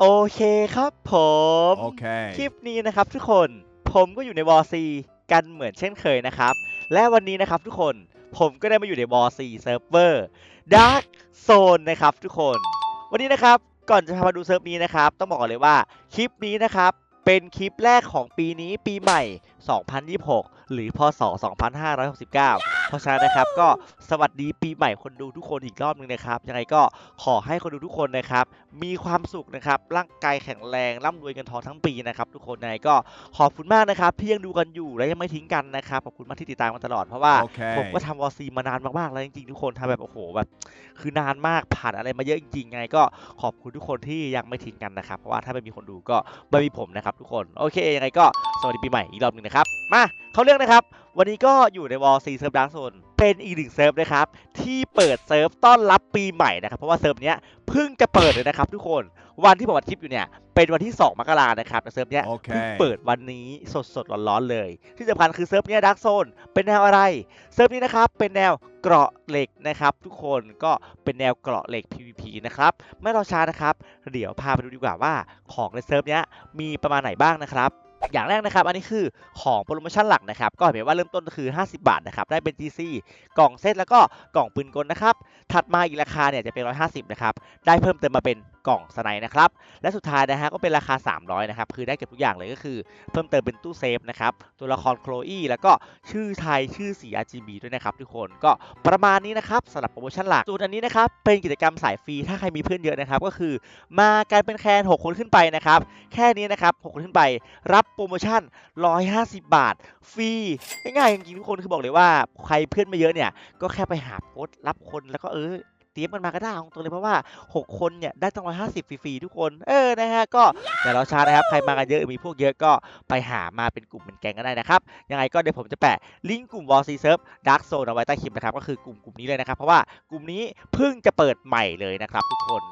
โอเคครับผมคลิ Okay. ปนี้นะครับทุกคนผมก็อยู่ในวอร์ซีกันเหมือนเช่นเคยนะครับ และวันนี้นะครับทุกคนผมก็ได้มาอยู่ในวอร์ซีเซิร์ฟเวอร์ดาร์กโซนนะครับทุกคน วันนี้นะครับก่อนจะพามาดูเซิร์ฟนี้นะครับ ต้องบอกก่อนเลยว่าคลิปนี้นะครับเป็นคลิปแรกของปีนี้ปีใหม่ 2026 หรือพศ 2569 เพราะฉะนั้นนะครับก็สวัสดีปีใหม่คนดูทุกคนอีกรอบหนึงนะครับยังไงก็ขอให้คนดูทุกคนนะครับ มีความสุขนะครับร่างกายแข็งแรงร่ำรวยเงินทองทั้งปีนะครับทุกคนยังไงก็ขอบคุณมากนะครับที่ยังดูกันอยู่และยังไม่ทิ้งกันนะครับขอบคุณมากที่ติดตามมาตลอดเพราะว่าผมก็ Okay. ทำวอซีมานานมากๆแล้วจริงๆทุกคนทำแบบโอ้โหแบบคือนานมากผ่านอะไรมาเยอะจริงๆไงก็ขอบคุณทุกคนที่ยังไม่ทิ้งกันนะครับเพราะว่าถ้าไม่มีคนดูก็ไม่มีผมนะครับทุกคนโอเคยังไงก็สวัสดีปีใหม่อีกรอบหนึ่งนะครับมาเข้าเรื่องนะครับ วันนี้ก็อยู่ในวอลซีเซิร์ฟดาร์กโซนเป็นอีกหนึ่งเซิร์ฟนะครับ ที่เปิดเซิร์ฟต้อนรับปีใหม่นะครับ เพราะว่าเซิร์ฟเนี้ยเพิ่งจะเปิดเลยนะครับทุกคนวันที่ผมอัดคลิปอยู่เนี่ยเป็นวันที่ 2 มกรานะครับแต่เซิร์ฟเนี้ยโอเคเพิ่งเปิดวันนี้สดสดๆร้อนๆเลย ที่สำคัญคือเซิร์ฟเนี้ยดาร์กโซนเป็นแนวอะไรเซิร์ฟนี้นะครับเป็นแนวเกราะเหล็กนะครับ ทุกคนก็เป็นแนวเกราะเหล็ก PVP นะครับไม่รอช้านะครับ เดี๋ยวพาไปดูดีกว่าว่าของในเซิร์ฟเนี้ยมีประมาณไหนบ้างนะครับ อย่างแรกนะครับ อันนี้คือของโปรโมชั่นหลักนะครับ ก็เห็นว่าเริ่มต้นคือ 50 บาทนะครับ ได้เป็น GC กล่องเซตแล้วก็กล่องปืนกลนะครับ ถัดมาอีกราคาเนี่ยจะเป็น 150 นะครับ ได้เพิ่มเติมมาเป็น กล่องสไนด์นะครับ และสุดท้ายนะฮะก็เป็นราคา 300 นะครับ คือได้เก็บทุกอย่างเลยก็คือ เพิ่มเติมเป็นตู้เซฟนะครับ ตัวละครโคลอี้แล้วก็ชื่อไทยชื่อสี RGB ด้วยนะครับทุกคนก็ประมาณนี้นะครับสำหรับโปรโมชั่นหลักส่วนอันนี้นะครับเป็นกิจกรรมสายฟรีถ้าใครมีเพื่อนเยอะนะครับก็คือ มากันเป็นแคน 6 คนขึ้นไปนะครับแค่นี้นะครับ6คนขึ้นไปรับโปรโมชั่น 150 บาท ฟรีง่ายๆจริงๆทุกคนคือบอกเลยว่าใครเพื่อนไม่เยอะเนี่ยก็แค่ไปหาโพสต์รับคนแล้วก็เออ ตรียมกันมาก็ได้เอาตรงเลยเพราะว่า 6 คนเนี่ยได้ตั้ง150ฟรีๆทุกคนเออนะฮะก็อย่ารอช้านะครับใครมากันเยอะมีพวกเยอะก็ไปหามาเป็นกลุ่มเป็นแก๊งก็ได้นะครับยังไงก็เดี๋ยวผมจะแปะลิงก์กลุ่ม w a r c Serve Dark Zone เอาไว้ใต้คลิปนะครับก็คือกลุ่มกลุ่มนี้เลยนะครับเพราะว่ากลุ่มนี้เพิ่งจะเปิดใหม่เลยนะครับทุกคน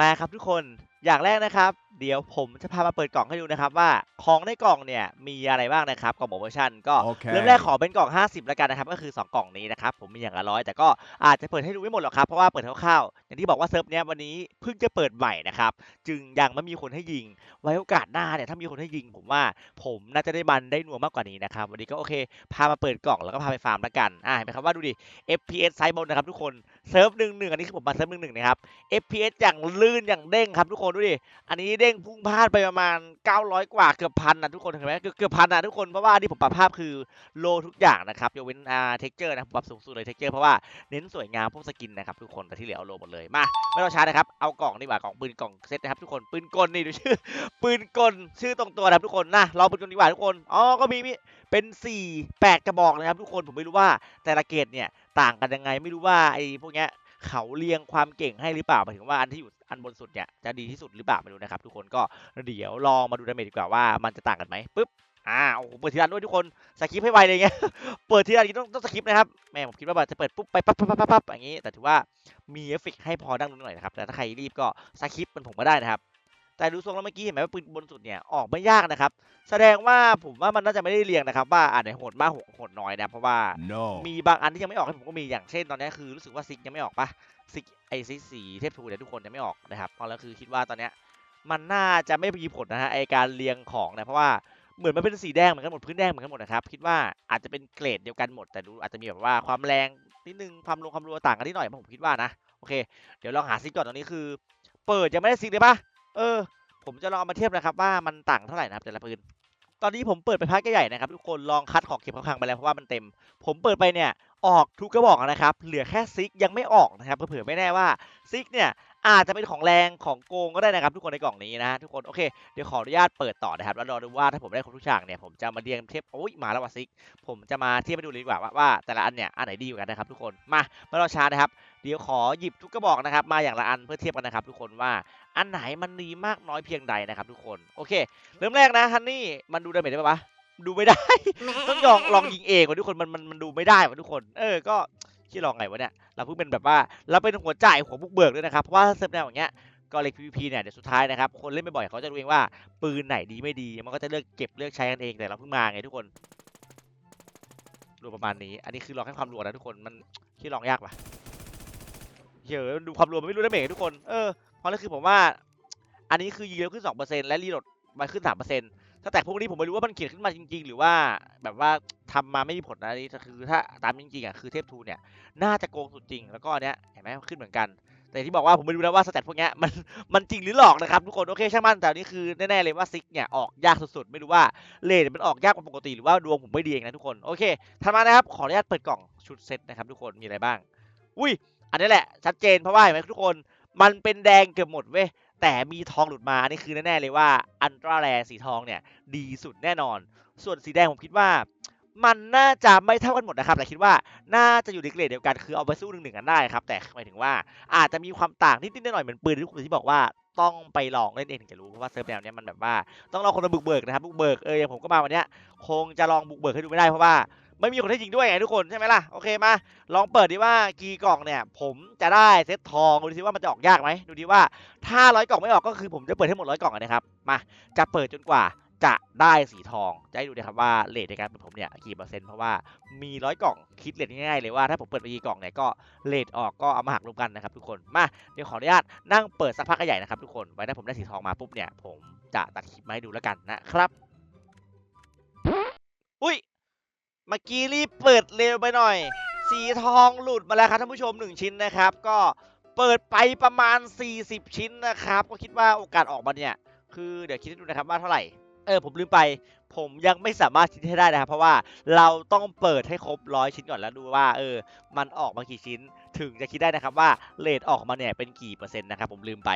มาครับทุกคนอย่างแรกนะครับ เดี๋ยวผมจะพามาเปิดกล่องให้ดูนะครับ ว่าของในกล่องเนี่ยมีอะไรบ้างนะครับกล่องโปรโมชั่นก็โอเคเริ่มแรกขอเป็นกล่อง 50แล้วกันนะครับ ก็คือ 2 กล่องนี้นะครับ ผมมีอย่างละร้อยแต่ก็อาจจะเปิดให้ดูไม่หมดหรอกครับ เพราะว่าเปิดคร่าวๆอย่างที่บอกว่าเซิร์ฟเนี้ยวันนี้เพิ่งจะเปิดใหม่นะครับ จึงยังไม่มีคนให้ยิง ไว้โอกาสหน้าเนี่ยถ้ามีคนให้ยิง ผมว่าผมน่าจะได้มันได้หนัวมากกว่านี้นะครับวันนี้ก็โอเค พามาเปิดกล่องแล้วก็พาไปฟาร์มแล้วกันอ่าเห็นไหมครับว่าดูดิ FPS ไซส์บนนะครับทุกคน เซิร์ฟหนึ่งหนึ่งอันนี้คือผมมาเซิร์ฟหนึ่งหนึ่งนะครับ FPS อย่างลื่นอย่างเด้งครับทุกคนดูดิ อันนี้เด้งพุ่งพลาดไปประมาณ 900 กว่าเกือบพันนะทุกคนเห็นไหมเกือบเกือบพันนะทุกคนเพราะว่าอันนี่ผมปรับภาพคือโลทุกอย่างนะครับยกเว้นอ่าเท็กเจอร์นะผมปรับสูงสุดเลยเท็กเจอร์เพราะว่าเน้นสวยงามพวกสกินนะครับทุกคนแต่ที่เหลือเอาโลหมดเลยมาไม่ต้องช้านะครับเอากล่องดีกว่ากล่องปืนกล่องเซตนะครับทุกคนปืนกลนี่ดูชื่อปืนกลชื่อตรงตัวนะครับทุกคนนะเราปืนกลดีกว่าทุกคนอ๋อก็มีมีเป็น 4 8 กระบอกนะครับทุกคนผมไม่รู้ว่าแต่ละเกรดเนี่ย ต่างกันยังไง ไม่รู้ว่าไอ้พวกเนี้ยเขาเรียงความเก่งให้หรือเปล่าหมายถึงว่าอันที่อยู่อันบนสุดเนี่ยจะดีที่สุดหรือเปล่าไม่รู้นะครับ ทุกคนก็เดี๋ยวลองมาดูดาเมจดีกว่าว่ามันจะต่างกันไหมปึ๊บอ่าโอ้โหเปิดทีละด้วยทุกคนสคริปให้ไวเลยเงี้ยเปิดทีละอันต้องต้องสคริปนะครับแม่ผมคิดว่าแบบจะเปิดปุ๊บไปปั๊บปั๊บปั๊บปั๊บอย่างนี้ แต่ถือว่ามีเอฟเฟกให้พอดังนิดหน่อยนะครับแต่ถ้าใครรีบก็สคริปเป็นผมก็ได้นะครับ แต่ดูทรงแล้วเมื่อกี้เห็นไหมว่าปืนบนสุดเนี่ยออกไม่ยากนะครับ แสดงว่าผมว่ามันน่าจะไม่ได้เรียงนะครับ ว่าอ่านไหนโหดมากโหดน้อยนะเพราะว่า No. มีบางอันที่ยังไม่ออกให้ผมก็มีอย่างเช่นตอนนี้คือรู้สึกว่าซิกยังไม่ออกปะซิกไอซิกสีเทพทูเนี่ยทุกคนยังไม่ออกนะครับเพราะแล้วคือคิดว่าตอนเนี้ยมันน่าจะไม่มีผลนะฮะไอการเรียงของนะเพราะว่าเหมือนมันเป็นสีแดงเหมือนกันหมดพื้นแดงเหมือนกันหมดนะครับคิดว่าอาจจะเป็นเกรดเดียวกันหมดแต่ดูอาจจะมีแบบว่าความแรงนิดนึงความลงความรัวต่างกันนิดหน่อยผมคิดว่านะโอเค เดี๋ยวลองหาซิกก่อนตอนนี้คือ เปิดยังไม่ได้ซิกเลยปะ เออ ผมจะลองเอามาเทียบนะครับว่ามันต่างเท่าไหร่นะครับแต่ละปืน ตอนนี้ผมเปิดไปพักใหญ่ๆนะครับทุกคนลองคัดของเก็บข้างๆไปแล้วเพราะว่ามันเต็ม ผมเปิดไปเนี่ย ออกทุกกระบอกนะครับ เหลือแค่ซิกยังไม่ออกนะครับเผื่อไม่แน่ว่าซิกเนี่ยอาจจะเป็นของแรงของโกงก็ได้นะครับ ทุกคนในกล่องนี้นะทุกคนโอเคเดี๋ยวขออนุญาตเปิดต่อนะครับแล้วรอดูว่าถ้าผมได้ครบทุกฉากเนี่ยผมจะมาเรียงเทียบโอ้ยมาแล้วว่ะซิก ผมจะมาเทียบไปดูเลยดีกว่าว่าวาแต่ละอันเนี่ยอันไหนดีกว่ากันนะครับทุกคนมาไม่รอช้านะครับเดี๋ยวขอหยิบทุกกระบอกนะครับมาอย่างละอันเพื่อเทียบกันนะครับ ทุกคนว่าอันไหนมันดีมากน้อยเพียงใดนะครับ ทุกคนโอเค เริ่มแรกนะฮันนี่มันดูดาเมจได้ปะ ดูไม่ได้ ต้องลองลองยิงเองว่ะทุกคนมันมันมันดูไม่ได้ว่ะทุกคน เออก็ที่ลองไงวะเนี่ยเราเพิ่งเป็นแบบว่าเราเป็นหัวจ่ายหัวบุกเบิกด้วยนะครับเพราะว่าเซิร์ฟแนวอย่างเงี้ยก็เล็ก PVP เนี่ยเดี๋ยวสุดท้ายนะครับคนเล่นบ่อยๆเขาจะรู้เองว่าปืนไหนดีไม่ดีมันก็จะเลือกเก็บเลือกใช้กันเองแต่เราเพิ่งมาไงทุกคนดูประมาณนี้ อันนี้คือลองให้ความรัวนะทุกคนมันที่ลองยากปะเฮ้ยดูความรัวมันไม่รู้ดาเมจทุกคนเออเพราะนั่นคือผมว่า อันนี้คือยิงเร็วขึ้น2%และรีโหลดมาขึ้น3% ถ้าแต่พวกนี้ผมไม่รู้ว่ามันเขียนขึ้นมาจริง ๆ หรือว่าแบบว่าทำมาไม่มีผลนะนี่คือถ้าตามจริงๆอะคือเทพทูเนี่ยน่าจะโกงสุดจริง แล้วก็เนี้ยเห็นไหมขึ้นเหมือนกัน แต่ที่บอกว่าผมไม่รู้นะว่าสแตทพวกเนี้ยมันมันจริงหรือหลอกนะครับทุกคนโอเคช่างมันแต่นนี้คือแน่ๆเลยว่าซิกเนี่ยออกยากสุดๆไม่รู้ว่าเลทมันออกยากกว่าปกติหรือว่าดวงผมไม่ดีเองนะทุกคนโอเคถัดมานะครับขออนุญาตเปิดกล่องชุดเซตนะครับ ทุกคนมีอะไรบ้าง อุ้ยอันนี้แหละชัดเจนเพราะว่าเห็นไหมทุกคนมันเป็นแดงเกือบหมดเว้ย แต่มีทองหลุดมานนี้คือแน่ๆเลยว่าอันตราแรสีทองเนี่ยดีสุดแน่นอน ส่วนสีแดงผมคิดว่า มันน่าจะไม่เท่ากันหมดนะครับ แต่คิดว่าน่าจะอยู่ในเกรดเดียวกันคือเอาไปสู้หนึ่งหนึ่งกันได้ครับ แต่หมายถึงว่าอาจจะมีความต่างนิดๆหน่อยๆเหมือนปืนที่คุณที่บอกว่าต้องไปลองเล่นเองถึงจะรู้เพราะว่าเซิร์ฟแนวเนี้ยมันแบบว่าต้องลองคนมาบุกเบิกนะครับบุกเบิกเอออย่างผมก็มาวันเนี้ยคงจะลองบุกเบิกให้ดูไม่ได้เพราะว่า ไม่มีคนให้ยิงด้วยไงทุกคนใช่ไหมล่ะโอเคมาลองเปิดดิว่ากี่กล่องเนี่ย ผมจะได้เซตทองดูดิว่ามันจะออกยากไหมดูดิว่าถ้าร้อยกล่องไม่ออกก็คือผมจะเปิดให้หมดร้อยกล่องนะครับมาจะเปิดจนกว่าจะได้สีทอง จะให้ดูนะครับว่าเลทในการเปิดผมเนี่ยกี่เปอร์เซ็นต์เพราะว่ามีร้อยกล่องคิดเลทง่ายๆเลยว่าถ้าผมเปิดไปกี่กล่องเนี่ยก็เลทออกก็เอามาหักรวมกันนะครับทุกคนมาเดี๋ยวขออนุญาตนั่งเปิดสักพักใหญ่นะครับทุกคนไว้ถ้าผมได้สีทองมาปุ๊บเนี่ยผมจะตัดคลิปมาให้ดูแล้วกันนะครับอุ้ย เมื่อกี้รีบเปิดเร็วไปหน่อย สีทองหลุดมาแล้วครับท่านผู้ชม 1 ชิ้นนะครับ ก็เปิดไปประมาณ 40 ชิ้นนะครับ ก็คิดว่าโอกาสออกมาเนี่ย คือเดี๋ยวคิดดูนะครับว่าเท่าไหร่ เออผมลืมไป ผมยังไม่สามารถคิดให้ได้นะครับเพราะว่าเราต้องเปิดให้ครบร้อยชิ้นก่อนแล้วดูว่า เออ มันออกมากี่ชิ้นถึงจะคิดได้นะครับว่าเลทออกมาเนี่ยเป็นกี่เปอร์เซ็นต์นะครับผมลืมไป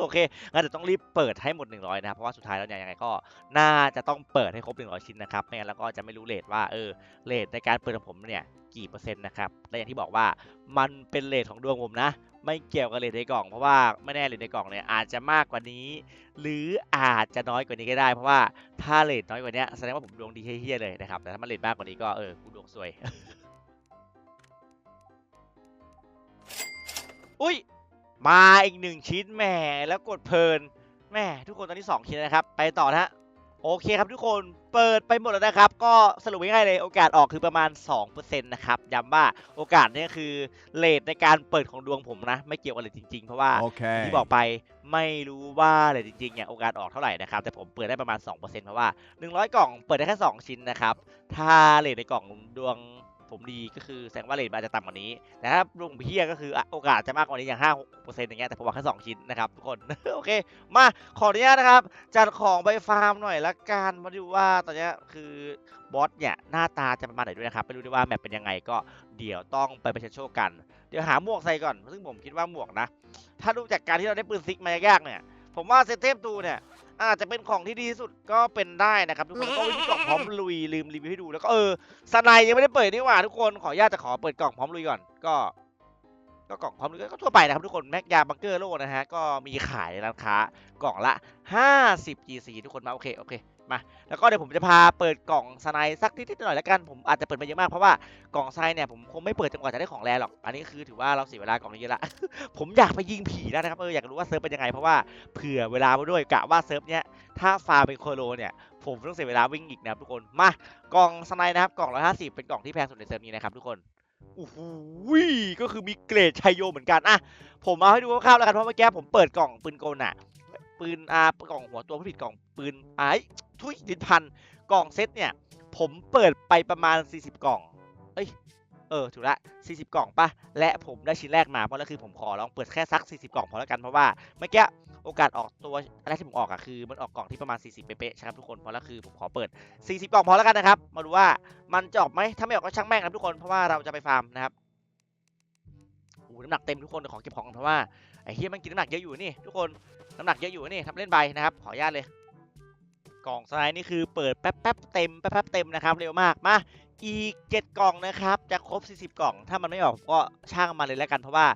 โอเคงั้นเดี๋ยวต้องรีบเปิดให้หมด 100 นะครับเพราะว่าสุดท้ายแล้วเนี่ยยังไงก็น่าจะต้องเปิดให้ครบ 100 ชิ้นนะครับไม่งั้นแล้วก็จะไม่รู้เลทว่าเออเลทในการเปิดของผมเนี่ยกี่เปอร์เซ็นต์นะครับและอย่างที่บอกว่ามันเป็นเลทของดวงผมนะไม่เกี่ยวกับเลทในกล่องเพราะว่าไม่แน่เลทในกล่องเนี่ยอาจจะมากกว่านี้ หรืออาจจะน้อยกว่านี้ก็ได้ เพราะว่าถ้าเลทน้อยกว่านี้แสดงว่าผมดวงดีเฮี้ยเลยนะครับแต่ถ้ามันเลทมากกว่านี้ก็เออกูดวงซวย อุ้ยมาอีกหนึ่งชิ้นแหมแล้วกดเพลินแหมทุกคนตอนนี้2ชิ้นนะครับ ไปต่อนะฮะ โอเคครับทุกคนเปิดไปหมดแล้วนะครับ ก็สรุปง่ายๆเลยโอกาสออกคือประมาณ 2%นะครับย้ำว่าโอกาสเนี่ยคือเลทในการเปิดของดวงผมนะ ไม่เกี่ยวกับเลทจริงๆ เพราะว่า Okay. ที่บอกไปไม่รู้ว่าเลยจริงๆเนี่ยโอกาสออกเท่าไหร่นะครับ แต่ผมเปิดได้ประมาณ 2%เพราะว่า 100 กล่องเปิดได้แค่ 2 ชิ้นนะครับ ถ้าเลทในกล่องดวง ผมดีก็คือแสดงว่าเลทมันอาจจะต่ำกว่านี้แต่ถ้าดวงเพี้ยก็คือโอกาสจะมากกว่านี้อย่าง 5 6 อย่างเงี้ยแต่ผมบอกแค่2ชิ้นนะครับทุกคน โอเค มาขออนุญาตนะครับ จัดของไปฟาร์มหน่อยละกันมาดูว่าตอนนี้คือบอสเนี่ยหน้าตาจะประมาณไหนด้วยนะครับไม่รู้ด้วยว่าแมปเป็นยังไงก็เดี๋ยวต้องไปประชันโชคกัน เดี๋ยวหาหมวกใส่ก่อนซึ่งผมคิดว่าหมวกนะ ถ้าดูจากการที่เราได้ปืนซิกมายากเนี่ย ผมว่าเซตเทพตูเนี่ย อาจจะเป็นของที่ดีที่สุดก็เป็นได้นะครับทุกคนก็วิธีกล่องพร้อมลุยลืมรีวิวให้ดูแล้วก็เออสไนยังไม่ได้เปิดนี่หว่าทุกคนขออนุญาตจะขอเปิดกล่องพร้อมลุยก่อนก็ ก็กล่องพร้อมลุยก็ทั่วไปนะครับทุกคนแม็กยาบังเกอร์โลนะฮะก็มีขายในร้านค้ากล่องละ 50 GC ทุกคนมาโอเคโอเคมาแล้วก็เดี๋ยวผมจะพาเปิดกล่องสไนสักนิดๆหน่อยแล้วกันผมอาจจะเปิดมาเยอะมากเพราะว่ากล่องสไนเนี่ยผมคงไม่เปิดจนกว่าจะได้ของแรหรอกอันนี้คือถือว่าเราเสียเวลากล่องนี้เยอะละผมอยากไปยิงผีแล้วนะครับเอออยากรู้ว่าเซิร์ฟเป็นยังไงเพราะว่าเผื่อเวลามาด้วยกะว่าเซิร์ฟเนี้ยถ้าฟาร์มเป็นโคโลเนี่ยผมต้องเสียเวลาวิ่งอีกนะครับทุกคนมากล่องสไนนะครับกล่อง150 เป็นกล่องที่แพงสุดในเซิร์ฟนี้นะครับทุกคน โอ้โหก็คือมีเกรดชัยโยเหมือนกันอะผมเอาให้ดูคร่าวๆแล้วกันเพราะเมื่อกี้ผมเปิดกล่องปืนโกนอะปืนอากล่องหัวตัวผิดกล่องปืนไอ้ทุยดินพันกล่องเซตเนี่ย ผมเปิดไปประมาณ 40 กล่อง เอ้ย เออถูกละ 40 กล่องปะและผมได้ชิ้นแรกมาเพราะนั่นคือผมขอลองเปิดแค่สัก 40 กล่องพอแล้วกันเพราะว่าเมื่อกี้โอกาสออกตัวแรกที่ผมออกอะคือมันออกกล่องที่ประมาณ 40 เป๊ะๆใช่ครับทุกคนเพราะแล้วคือผมขอเปิด 40 กล่องพอแล้วกันนะครับมาดูว่ามันจะออกไหมถ้าไม่ออกก็ช่างแม่งครับทุกคนเพราะว่าเราจะไปฟาร์มนะครับโอ้น้ำหนักเต็มทุกคนขอเก็บของก่อนเพราะว่าไอ้เฮียมันกินน้ำหนักเยอะอยู่นี่ทุกคนน้ำหนักเยอะอยู่นี่ทำเล่นไปนะครับขออนุญาตเลยกล่องสไลด์นี่คือเปิดแป๊บแป๊บๆเต็มแป๊บแป๊บๆเต็มนะครับเร็วมากมา อีก 7 กล่องนะครับ จะครบ 40 กล่อง ถ้ามันไม่ออกก็ช่างมันเลยแล้วกัน เพราะว่า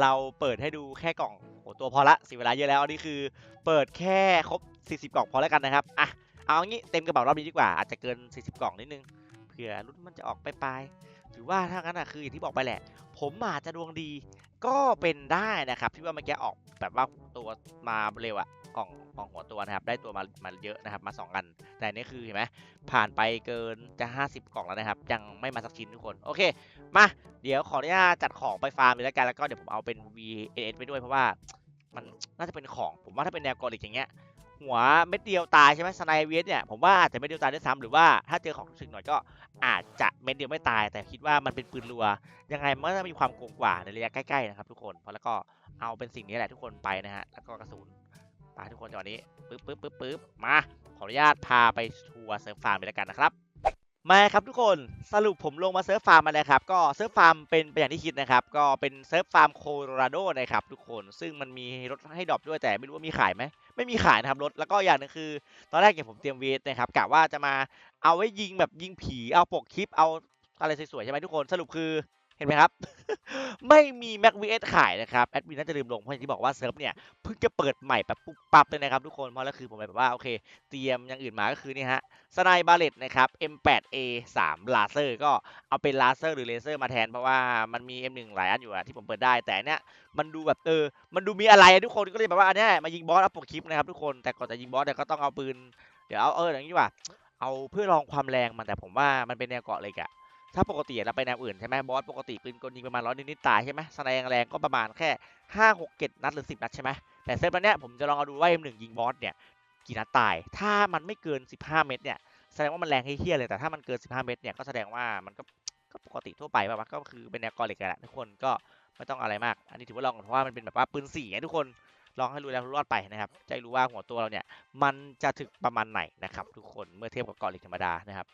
เราเปิดให้ดูแค่กล่องโหตัวพอละสียเวลาเยอะแล้วอันนี้คือ เปิดแค่ครบ 40 กล่องพอแล้วกันนะครับอะเอางี้เต็มกระเป๋ารอบนี้ดีกว่าอาจจะเกิน 40 กล่องนิดนึงเผื่อรุ่นมันจะออกไปลายหรือว่าถ้างั้นอะคืออย่างที่บอกไปแหละ ผมอาจจะดวงดีก็เป็นได้นะครับที่ว่าเมื่อกี้ออกแบบว่าตัวมาเร็วอะกล่อง กล่องหัวตัวนะครับ ได้ตัวมามาเยอะนะครับ มาสองอัน แต่นี่คือเห็นไหมผ่านไปเกินจะ 50 กล่องแล้วนะครับ ยังไม่มาสักชิ้นทุกคน โอเค มา เดี๋ยวขออนุญาตจัดของไปฟาร์มเลยแล้วกัน แล้วก็เดี๋ยวผมเอาเป็น VS ไปด้วยเพราะว่ามันน่าจะเป็นของ ผมว่าถ้าเป็นแนวกอริกอย่างเงี้ย หัวเม็ดเดียวตายใช่ไหมสไนเวสเนี่ย ผมว่าอาจจะเม็ดเดียวตายด้วยซ้ำหรือว่าถ้าเจอของถึกหน่อยก็อาจจะเม็ดเดียวไม่ตาย แต่คิดว่ามันเป็นปืนรัว ยังไงมันก็จะมีความโกงกว่าในระยะใกล้ๆนะครับทุกคน เพราะแล้วก็เอาเป็นสิ่งนี้แหละทุกคนไปนะฮะ แล้วก็กระสุน ไปทุกคนจังหวะนี้ปึ๊บปึ๊บปึ๊บปึ๊บมาขออนุญาตพาไปทัวร์เซิร์ฟฟาร์มไปแล้วกันนะครับมาครับทุกคนสรุปผมลงมาเซิร์ฟฟาร์มมาแล้วครับก็เซิร์ฟฟาร์มเป็นไปอย่างที่คิดนะครับก็เป็นเซิร์ฟฟาร์มโคโลราโดนะครับทุกคนซึ่งมันมีรถให้ดรอปด้วยแต่ไม่รู้ว่ามีขายไหมไม่มีขายนะครับรถแล้วก็อย่างหนึงคือ ตอนแรกเนี่ยผมเตรียมเวทนะครับกะว่าจะมาเอาไว้ยิงแบบยิงผีเอาปกคลิปเอาอะไรสวยๆใช่ไหมทุกคนสรุปคือ ห็นไหมครับ ไม่มี Mac VS ขายนะครับ แอดมินน่าจะลืมลง เพราะอย่างที่บอกว่าเซิร์ฟเนี่ยเพิ่งจะเปิดใหม่แบบปุ๊บปั๊บเลยนะครับทุกคน เพราะแล้วคือผมเลยแบบว่าโอเค เตรียมอย่างอื่นมาก็คือนี่ฮะสไนบาเลตนะครับ M8A 3ลาเซอร์ก็เอาเป็นลาเซอร์หรือเลเซอร์มาแทน เพราะว่ามันมี M1 หลายอันอยู่อะที่ผมเปิดได้แต่เนี้ยมันดูแบบเออ มันดูมีอะไรทุกคนก็เลยแบบว่าอันนี้มายิงบอสเอาปกคลิปนะครับทุกคนแต่ก่อนจะยิงบอสเนี่ยก็ต้องเอาปืนเดี๋ยวเอาเอออย่างนี้ว่าเอาเพื่อลองความแรงมันแต่ผมว่ามันเป็นแนวเกาะเลยอะ ถ้าปกติเราไปแนวอื่นใช่ไหมบอสปกติปืนกลยิงประมาณร้อยนิดๆตายใช่ไหมสไนแรงก็ประมาณแค่ห้าหกเจ็ดนัดหรือสิบนัดใช่ไหมแต่เซตวันนี้ผมจะลองเอาดูว่า M1 ยิงบอสเนี่ยกี่นัดตาย ถ้ามันไม่เกิน15เมตรเนี่ยแสดงว่ามันแรงเฮี้ยเลยแต่ถ้ามันเกิน15เมตรเนี่ยก็แสดงว่ามันก็ก็ปกติทั่วไปป่ะก็คือเป็นแนวกอเหล็กแหละทุกคนก็ไม่ต้องอะไรมาก อันนี้ถือว่าลองเพราะว่ามันเป็นแบบว่าปืนสี่ไงทุกคนลองให้รู้แล้วรอดไปนะครับจะรู้ว่าหัวตัวเราเนี่ยมันจะถึกประมาณไหนนะครับทุกคนเมื่อเทียบกับกอเหล็กธรรมดานะครับ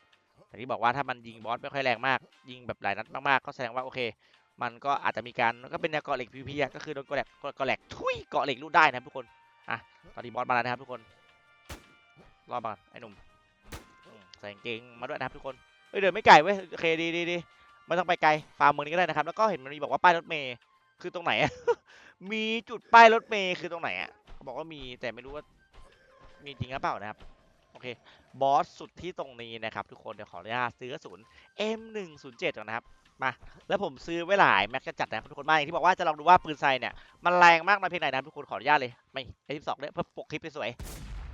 แต่ที่บอกว่าถ้ามันยิงบอสไม่ค่อยแรงมาก ยิงแบบหลายนัดมากๆก็แสดงว่าโอเค มันก็อาจจะมีการก็เป็นแนวเกาะเหล็กพีพีก็คือโดนเกาะเหล็กเกาะเหล็กทุยเกาะเหล็กรูดได้นะทุกคนอะตอนนี้บอสมาแล้วนะครับทุกคนรอมาก่อนไอ้หนุ่มใส่เกงมาด้วยนะครับทุกคนเอ้ยเดินไม่ไกลเว้ยโอเคดีดีดีไม่ต้องไปไกลฟาร์มเมืองนี้ก็ได้นะครับ แล้วก็เห็นมันมีบอกว่าป้ายรถเมย์คือตรงไหนอะมีจุดป้ายรถเมย์คือตรงไหนอะเขาบอกว่ามีแต่ไม่รู้ว่ามีจริงหรือเปล่านะครับ โอเค บอสสุดที่ตรงนี้นะครับ ทุกคนเดี๋ยวขออนุญาตซื้อกระสุน M107 ก่อนนะครับ มา แล้วผมซื้อไว้หลายแม็กจะจัดนะครับทุกคนมาอย่างที่บอกว่าจะลองดูว่าปืนไซเนี่ย มันแรงมากน้อยเพียงไหนนะครับทุกคนขออนุญาตเลย ไม่ไอที่สองเนี่ยเพื่อปกคลิปสวย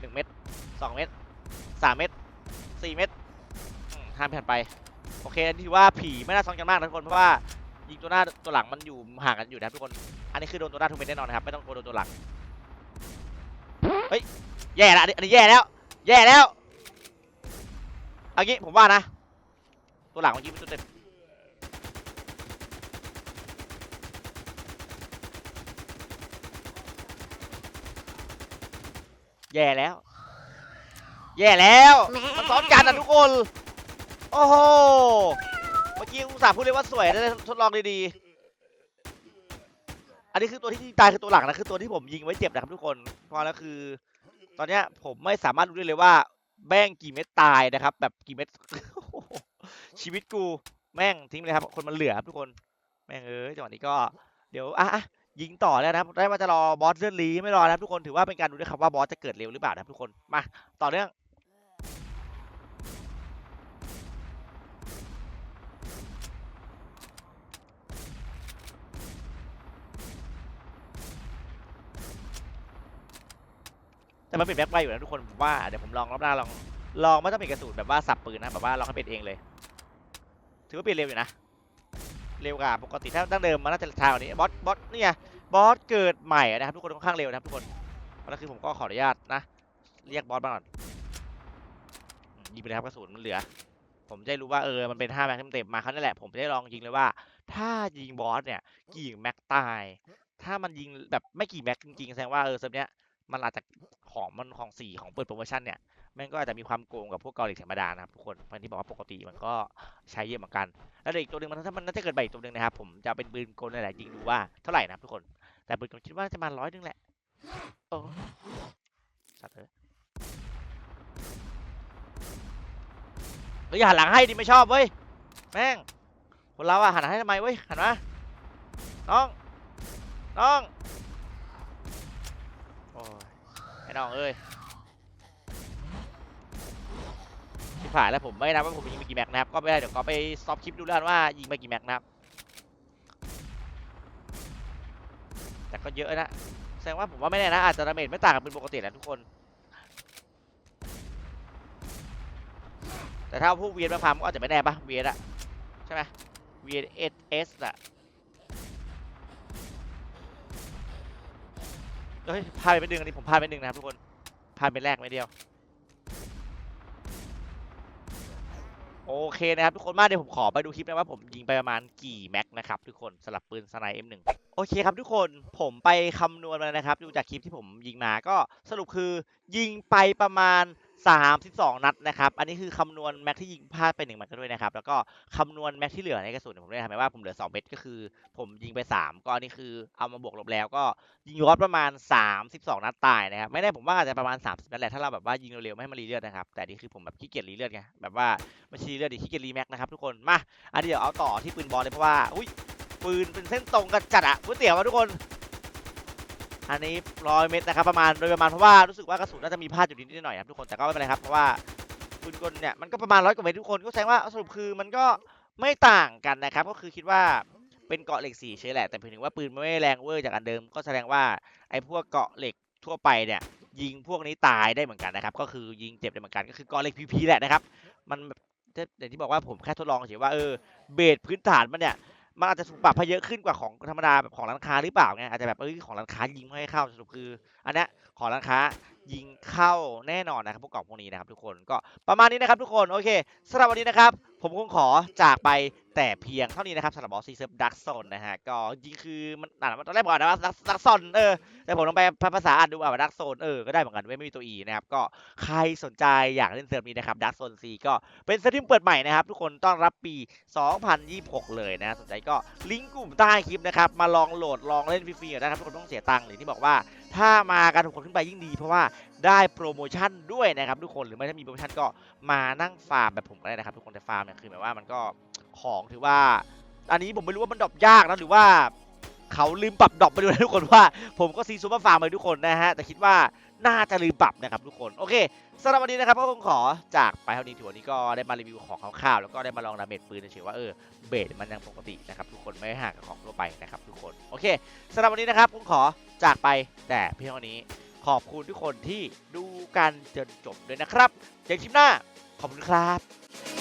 หนึ่งเม็ดสองเม็ดสามเม็ดสี่เม็ดห้ามผ่านไป โอเคอันนี้ถือว่าผีไม่น่าซ้อนกันมากนะทุกคนเพราะว่ายิงตัวหน้าตัวหลังมันอยู่ห่างกันอยู่นะทุกคน อันนี้คือโดนตัวหน้าทุกเม็ดแน่นอนนะครับไม่ต้องโดนตัวหลัง เฮ้ยแย่ล้วอันนี้อันนี้แย่แล้ว แย่แล้วเอางี้ผมว่านะ ตัวหลังเมื่อกี้เป็นตัวเต็มแย่แล้ว แย่แล้ว มันซ้อนกันนะทุกคน โอ้โห เมื่อกี้อุตส่าห์พูดเลยว่าสวยได้ทดลองดีๆ อันนี้คือตัวที่ตายคือตัวหลังนะ คือตัวที่ผมยิงไว้เจ็บนะครับทุกคน เพราะแล้วคือ ตอนเนี้ยผมไม่สามารถรู้ได้เลยว่า แม่งกี่เม็ดตายนะครับ แบบกี่เม็ด ชีวิตกูแม่งทิ้งไปเลยครับคนมันเหลือครับทุกคนแม่งเอ้ยจังหวะนี้ก็เดี๋ยวอะยิงต่อแล้วนะครับได้ว่าจะรอบอสเลื่อนลีไม่รอนะครับทุกคนถือว่าเป็นการดูด้วยครับว่าบอสจะเกิดเร็วหรือเปล่านะครับทุกคนมาต่อเรื่อง แต่มันเป็นแบ็คไวอยู่นะทุกคนผมว่าเดี๋ยวผมลองรอบหน้าลองลองไม่ต้องเป็นกระสุนแบบว่าสับปืนนะแบบว่าลองให้เป็นเองเลย ถือว่าเป็นเร็วอยู่นะเร็วกว่าปกติถ้าดั้งเดิมมันน่าจะช้ากว่านี้บอสบอสนี่ไงบอสเกิดใหม่นะครับทุกคนค่อนข้างเร็วนะครับทุกคนเพราะนั่นคือผมก็ขออนุญาตนะ เรียกบอสมาก่อนยิงไปเลยครับกระสุนมันเหลือ ผมจะรู้ว่าเออมันเป็น5แม็กเต็มๆมาครั้งนี้แหละผมจะได้ลองยิงเลยว่า ถ้ายิงบอสเนี่ยกี่แม็กตาย ถ้ามันยิงแบบไม่กี่แม็กจริงๆแสดงว่าเออเซิร์ฟเนี้ย มันอาจจะของมันของสีของเปิดโปรโมชั่นเนี่ยแม่งก็อาจจะมีความโกงกับพวกเกาหลีธรรมดานะครับทุกคนเพราะที่บอกว่าปกติมันก็ใช้เยอะเหมือนกันแล้วเดี๋ยวอีกตัวหนึ่งมันถ้ามันน่าจะเกิดใบอีกตัวหนึ่งนะครับผมจะเป็นปืนกลนี่นแหละยิงดูว่าเท่าไหร่นะครับทุกคน แต่ปืนกลคิดว่าจะมาร้อยนึงแหละโอ้สัตว์เอ้ยเฮ้ย่าหันหลังให้ดิไม่ชอบเว้ยแม่งคนเราอะหันหลังให้ทำไมเว้ยหันมาน้องน้อง โอ้ยไอ้น้องเอ้ยชิบหายแล้วผมไม่นับว่าผมยิงไปกี่แม็กนะครับ ก็ไม่ได้เดี๋ยวก็ไปซอฟคลิปดูแล้วกันว่ายิงไปกี่แม็กนะครับ แต่ก็เยอะนะแสดงว่าผมว่าไม่แน่นะอาจจะดาเมจไม่ต่างกับปืนปกตินะทุกคน แต่ถ้าพวกเวียนมาฟามก็อาจจะไม่แน่ปะเวียนอะใช่ไหมเวียนเอสอะ เฮ้ยพลาดไปไม่ดึงอันนี้ผมพลาดไปดึงนะครับทุกคนพลาดไปแรกไม่เดียว โอเคนะครับทุกคนมาเดี๋ยวผมขอไปดูคลิปนะว่าผมยิงไปประมาณกี่แม็กนะครับทุกคนสลับปืนสไนเอ็มหนึ่งโอเคครับทุกคนผมไปคำนวณมานะครับ ดูจากคลิปที่ผมยิงมาก็สรุปคือยิงไปประมาณ 32นัดนะครับ อันนี้คือคำนวณแม็กที่ยิงพลาดไปหนึ่งแม็กด้วยนะครับ แล้วก็คำนวณแม็กที่เหลือในกระสุนผมด้วยทำให้ว่าผมเหลือ2เม็ดก็คือ ผมยิงไป3ก็อันนี้คือเอามาบวกลบแล้วก็ยิงย้อนประมาณ32นัดตายนะครับ ไม่ได้ผมว่าอาจจะประมาณ30นัดแหละถ้าเราแบบว่ายิงเร็วๆไม่ให้มันรีเลือดนะครับ แต่นี่คือผมแบบขี้เกียจรีเลือดไง แบบว่าไม่ใช่รีเลือดดิขี้เกียจรีแม็กนะครับทุกคน มา อันนี้เดี๋ยวเอาต่อที่ปืนบอลเลยเพราะว่า อุ้ยปืนเป็นเส้นตรงกันจัดอะก๋วยเตี๋ยวอะทุกคน อันนี้ร้อยเมตรนะครับประมาณโดยประมาณเพราะว่ารู้สึกว่ากระสุนน่าจะมีพลาดอยู่นิดหน่อยครับทุกคนแต่ก็ไม่เป็นไรครับเพราะว่าปืนกลเนี่ยมันก็ประมาณร้อยกว่าเมตรทุกคนก็แสดงว่าสรุปคือมันก็ไม่ต่างกันนะครับก็คือคิดว่าเป็นเกาะเหล็กสี่เฉยแหละแต่เพียงถึงว่าปืนไม่แรงเวอร์จากอันเดิม ก็แสดงว่าไอ้พวกเกาะเหล็กทั่วไปเนี่ยยิงพวกนี้ตายได้เหมือนกันนะครับก็คือยิงเจ็บได้เหมือนกันก็คือเกาะเหล็กพีพีแหละนะครับมันอย่างที่บอกว่าผมแค่ทดลองเฉยว่าเออเบสพื้นฐานมันเนี่ย มันอาจจะถูกปรับให้เยอะขึ้นกว่าของธรรมดาแบบของร้านค้าหรือเปล่าไงอาจจะแบบเอ้ยของร้านค้ายิงไม่ให้เข้าสรุปคือ อันนี้ของร้านค้ายิงเข้าแน่นอนนะครับพวกกล่องพวกนี้นะครับทุกคนก็ประมาณนี้นะครับทุกคนโอเคสำหรับวันนี้นะครับ ผมคงขอจากไปแต่เพียงเท่านี้นะครับสำหรับบอสซีเซิร์ฟดักซอนนะฮะก็จริงคือมันอ่านตอนแรกบอกอ่านว่าดักซอนเออแต่ผมลองไปภาษาอ่านดูอ่านว่าดักโซนเออก็ได้เหมือนกันไม่มีตัวอีนะครับก็ใครสนใจอยากเล่นเซิร์ฟนี้นะครับดักโซนซีก็เป็นเซิร์ฟที่เปิดใหม่นะครับทุกคนต้อนรับปี 2026 เลยนะสนใจก็ลิงก์กลุ่มใต้คลิปนะครับมาลองโหลดลองเล่นฟรีๆกันนะครับทุกคนต้องเสียตังค์หรือที่บอกว่า ถ้ามากันทุกคนขึ้นไปยิ่งดีเพราะว่า ได้โปรโมชั่นด้วยนะครับทุกคนหรือไม่ถ้ามีโปรโมชั่นก็มานั่งฟาร์มแบบผมก็ได้นะครับทุกคนแต่ฟาร์มเนี่ยคือแบบว่ามันก็ของถือว่า อันนี้ผมไม่รู้ว่ามันดรอปยากนะหรือว่าเขาลืมปรับดรอปไปด้วยนะทุกคนว่า ผมก็ซีซูเปอร์ฟาร์มไปทุกคนนะฮะแต่คิดว่าน่าจะลืมปรับนะครับทุกคนโอเคสำหรับวันนี้นะครับก็คงขอจากไปเท่านี้ถือวันนี้ก็ได้มารีวิวของคร่าวๆแล้วก็ได้มาลองดาเมจปืนเฉยๆว่าเออเบสมันยังปกตินะครับทุกคนไม่ห่างกับของทั่วไปนะครับทุกคนโอเคสำหรับวันนี้นะครับผมขอจากไปแต่เพียงเท่านี้ ขอบคุณทุกคนที่ดูกันจนจบด้วยนะครับเจอกันคลิปหน้าขอบคุณครับ